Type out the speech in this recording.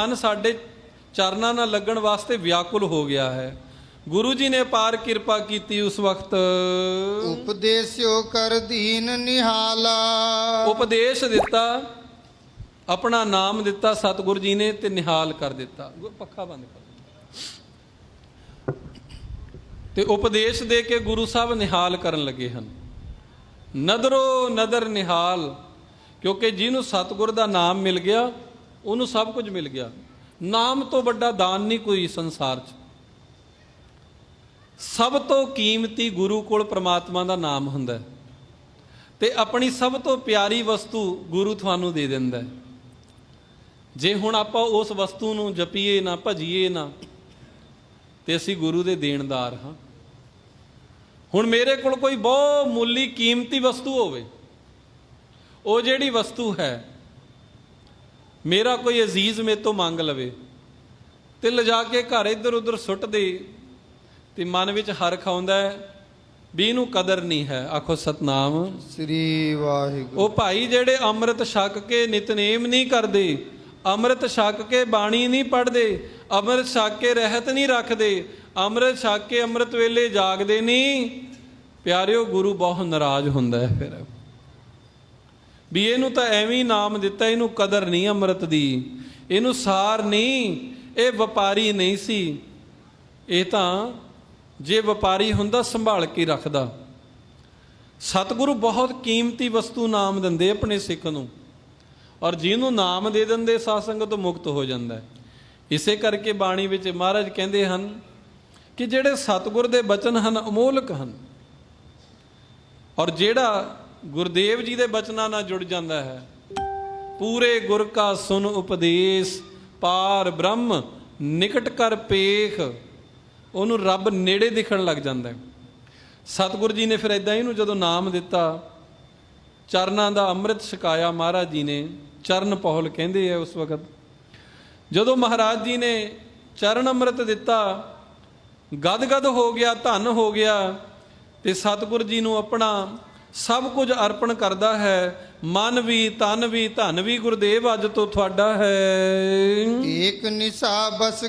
ਮਨ ਸਾਡੇ ਚਰਨਾਂ ਨਾਲ ਲੱਗਣ ਵਾਸਤੇ ਵਿਆਕੁਲ ਹੋ ਗਿਆ ਹੈ। ਗੁਰੂ ਜੀ ਨੇ ਪਾਰ ਕਿਰਪਾ ਕੀਤੀ ਉਸ ਵਕਤ। ਉਪਦੇਸਿਓ ਕਰ ਦੀਨ ਨਿਹਾਲਾ। ਉਪਦੇਸ਼ ਦਿੱਤਾ ਆਪਣਾ ਨਾਮ ਦਿੱਤਾ ਸਤਿਗੁਰੂ ਜੀ ਨੇ ਤੇ ਨਿਹਾਲ ਕਰ ਦਿੱਤਾ। ਪੱਖਾ ਬੰਦ ਕਰ। ਤੇ ਉਪਦੇਸ਼ ਦੇ ਕੇ ਗੁਰੂ ਸਾਹਿਬ ਨਿਹਾਲ ਕਰਨ ਲੱਗੇ ਹਨ। ਨਦਰੋ ਨਦਰ ਨਿਹਾਲ ਕਿਉਂਕਿ ਜਿਹਨੂੰ ਸਤਿਗੁਰ ਦਾ ਨਾਮ ਮਿਲ ਗਿਆ ਉਹਨੂੰ ਸਭ ਕੁਝ ਮਿਲ ਗਿਆ। ਨਾਮ ਤੋਂ ਵੱਡਾ ਦਾਨ ਨਹੀਂ ਕੋਈ ਸੰਸਾਰ 'ਚ। ਸਭ ਤੋਂ ਕੀਮਤੀ ਗੁਰੂ ਕੋਲ ਪ੍ਰਮਾਤਮਾ ਦਾ ਨਾਮ ਹੁੰਦਾ ਹੈ। ਤੇ ਆਪਣੀ ਸਭ ਤੋਂ ਪਿਆਰੀ ਵਸਤੂ ਗੁਰੂ ਤੁਹਾਨੂੰ ਦੇ ਦਿੰਦਾ ਹੈ। ਜੇ ਹੁਣ ਆਪਾਂ ਉਸ ਵਸਤੂ ਨੂੰ ਜਪੀਏ ਨਾ, ਭਜੀਏ ਨਾ, ਤੇ ਅਸੀਂ ਗੁਰੂ ਦੇ ਦੇਣਦਾਰ ਹਾਂ। ਹੁਣ ਮੇਰੇ ਕੋਲ ਕੋਈ ਬਹੁਤ ਮੁੱਲੀ ਕੀਮਤੀ ਵਸਤੂ ਹੋਵੇ, ਉਹ ਜਿਹੜੀ ਵਸਤੂ ਹੈ ਮੇਰਾ ਕੋਈ ਅਜ਼ੀਜ਼ ਮੇਰੇ ਤੋਂ ਮੰਗ ਲਵੇ ਤੇ ਲਿਜਾ ਕੇ ਘਰ ਇੱਧਰ ਉੱਧਰ ਸੁੱਟ ਦੇ ਤੇ ਮਨ ਵਿੱਚ ਹਰਖ ਆਉਂਦਾ ਹੈ ਵੀ ਇਹਨੂੰ ਕਦਰ ਨਹੀਂ ਹੈ। ਆਖੋ ਸਤਨਾਮ। ਸ੍ਰੀ ਵਾਹਿਗੁਰੂ। ਉਹ ਭਾਈ ਜਿਹੜੇ ਅੰਮ੍ਰਿਤ ਛਕ ਕੇ ਨਿਤਨੇਮ ਨਹੀਂ ਕਰਦੇ ਅੰਮ੍ਰਿਤ ਛਕ ਕੇ ਬਾਣੀ ਨਹੀਂ ਪੜ੍ਹਦੇ ਅੰਮ੍ਰਿਤ ਛਕ ਕੇ ਰਹਿਤ ਨਹੀਂ ਰੱਖਦੇ ਅੰਮ੍ਰਿਤ ਛਕ ਕੇ ਅੰਮ੍ਰਿਤ ਵੇਲੇ ਜਾਗਦੇ ਨਹੀਂ ਪਿਆਰਿਓ ਗੁਰੂ ਬਹੁਤ ਨਾਰਾਜ਼ ਹੁੰਦਾ ਹੈ ਫਿਰ। ਵੀ ਇਹਨੂੰ ਤਾਂ ਐਵੇਂ ਹੀ ਨਾਮ ਦਿੱਤਾ, ਇਹਨੂੰ ਕਦਰ ਨਹੀਂ ਅੰਮ੍ਰਿਤ ਦੀ। ਇਹਨੂੰ ਸਾਰ ਨਹੀਂ, ਇਹ ਵਪਾਰੀ ਨਹੀਂ ਸੀ। ਇਹ ਤਾਂ ਜੇ ਵਪਾਰੀ ਹੁੰਦਾ, ਸੰਭਾਲ ਕੇ ਰੱਖਦਾ। ਸਤਿਗੁਰੂ ਬਹੁਤ ਕੀਮਤੀ ਵਸਤੂ ਨਾਮ ਦਿੰਦੇ ਆਪਣੇ ਸਿੱਖ ਨੂੰ। ਔਰ ਜਿਹਨੂੰ ਨਾਮ ਦੇ ਦਿੰਦੇ, ਸਾਧ ਸੰਗਤ ਤੋਂ ਮੁਕਤ ਹੋ ਜਾਂਦਾ ਇਸੇ ਕਰਕੇ ਬਾਣੀ ਵਿੱਚ ਮਹਾਰਾਜ ਕਹਿੰਦੇ ਹਨ ਕਿ ਜਿਹੜੇ ਸਤਿਗੁਰ ਦੇ ਬਚਨ ਹਨ, ਅਮੋਲਕ ਹਨ। ਔਰ ਜਿਹੜਾ ਗੁਰਦੇਵ ਜੀ ਦੇ ਬਚਨਾਂ ਨਾਲ ਜੁੜ ਜਾਂਦਾ ਹੈ। ਪੂਰੇ ਗੁਰ ਕਾ ਸੁਨ ਉਪਦੇਸ਼, ਪਾਰ ਬ੍ਰਹਮ, ਨਿਕਟ ਕਰ ਪੇਖ। ਉਹਨੂੰ ਰੱਬ ਨੇੜੇ ਦਿਖਣ ਲੱਗ ਜਾਂਦਾ ਸਤਿਗੁਰ ਜੀ ਨੇ ਫਿਰ ਇਦਾਂ ਇਹਨੂੰ ਜਦੋਂ ਨਾਮ ਦਿੱਤਾ, ਚਰਨਾਂ ਦਾ ਅੰਮ੍ਰਿਤ ਛਕਾਇਆ ਮਹਾਰਾਜ ਜੀ ਨੇ, ਚਰਨ ਪੌਲ ਕਹਿੰਦੇ ਆ ਉਸ ਵਕਤ। ਜਦੋਂ ਮਹਾਰਾਜ ਜੀ ਨੇ ਚਰਨ ਅੰਮ੍ਰਿਤ ਦਿੱਤਾ, ਗਦ-ਗਦ ਹੋ ਗਿਆ, ਧਨ ਹੋ ਗਿਆ, ਤੇ ਸਤਿਗੁਰ ਜੀ ਨੂੰ ਆਪਣਾ ਸਭ ਕੁਝ ਅਰਪਣ ਕਰਦਾ ਹੈ। ਮਨ ਵੀ, ਤਨ ਵੀ, ਧਨ ਵੀ ਗੁਰਦੇਵ ਅੱਜ ਤੋਂ ਤੁਹਾਡਾ ਹੈ। ਏਕ ਨਿਸ਼ਾ ਬਸ